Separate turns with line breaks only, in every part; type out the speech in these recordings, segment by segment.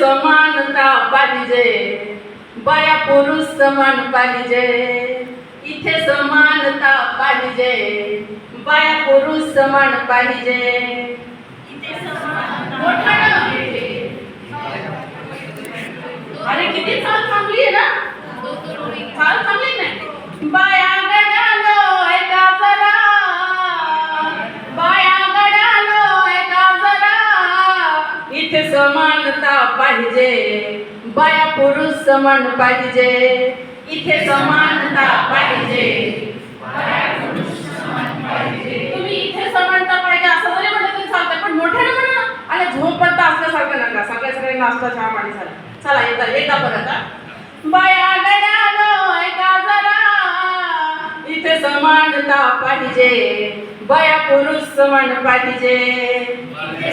समानता पाहिजे. बाया पुरुष समान पाहिजे. इथे समानता पाहिजे. बाया पुरुष समान पाहिजे. इथे अरे किती चाल थांबली आहे ना चाल थांबली नाही बाया गड्यानो ऐका जरा बाया गड्यानो ऐका जरा इथे समानता पाहिजे. बाया पुरुष समान पाहिजे. इथे समानता पाहिजे. तुम्ही इथे समानता पाहिजे असं जरी म्हटलं तरी चालतं पण मोठ्याने म्हणा. आणि झोपत असल्यासारखं नका. सगळ्या सगळे नाश्ता चहा पाणी चला येता येता परत बाया गड्यानो ऐका जरा. इथे समानता पाहिजे. बाया पुरुष समान पाहिजे. इथे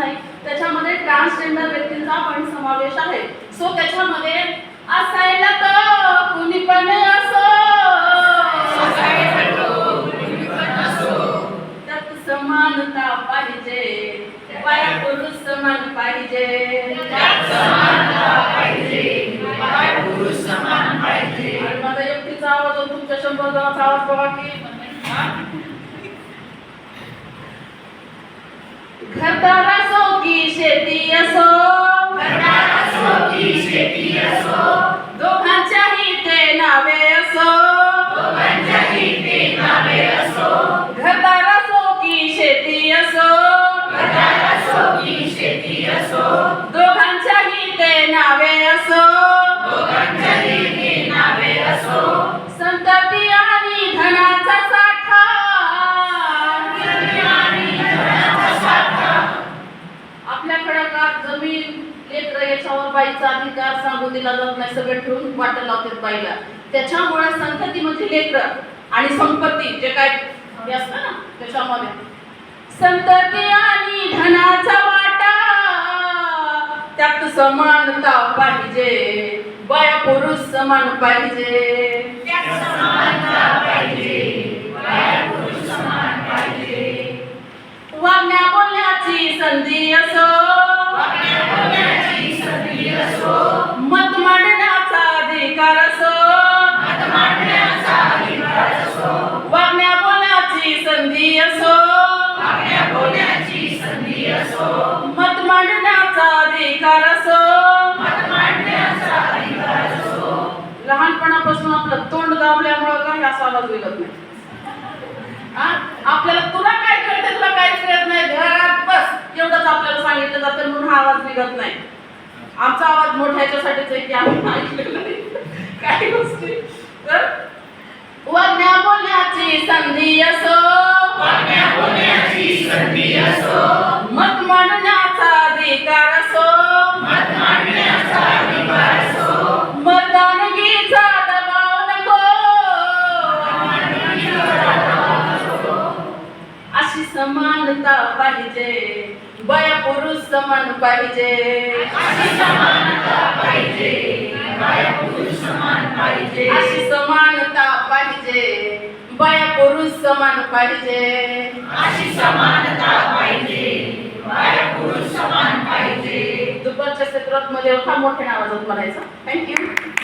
नाही. त्याच्यामध्ये ट्रान्सजेंडर व्यक्तींचा पण समावेश आहे. सो त्याच्यामध्ये असायला तो कुणी पण असो. समानता पाहिजे. बाया पुरुष समान पाहिजे. आणि माझा एकटीचा आवाज तुमच्या शंभर जणांचा आवाज बघा की घरदार असो की शेती असो. दोघांच्याही ते नावे असो. घरदार असो की शेती असो. दोघांच्याही ते नावे असो. लेकर याच्यावर बाईचा अधिकार सांगू दिला जात नाही सगळे ठेवून वाटत लावतात बाईला. त्याच्यामुळे संतती म्हणजे लेकर आणि संपत्ती जे काय हे असतं ना त्याच्यामध्ये. संतती आणि धनाचा वाटा त्यात समानता पाहिजे. बाया पुरुष समान पाहिजे. वागण्या बोलण्याची संधी असो. आपलं तोंड दाबल्यामुळं काही असा आवाज निघत नाही. आपल्याला तुला काय कळतं तुला काहीच कळत नाही. घरात बस एवढंच आपल्याला सांगितलं जातं म्हणून हा आवाज निघत नाही. आमचा आवाज मोठ्याच्यासाठीच आहे की आम्ही ऐकलेलं नाही. काही गोष्टी. तर? वागण्या बोलण्याची संधी असो. पाहिजे बाया पुरुष समान पाहिजे अशी समानता पाहिजे बाया पुरुष समान पाहिजे अशी समानता पाहिजे बाया पुरुष समान पाहिजे अशी समानता पाहिजे बाया पुरुष समान पाहिजे दुपारच्या सत्रात मला एवढा मोठ्या आवाजात म्हणायचा थँक्यू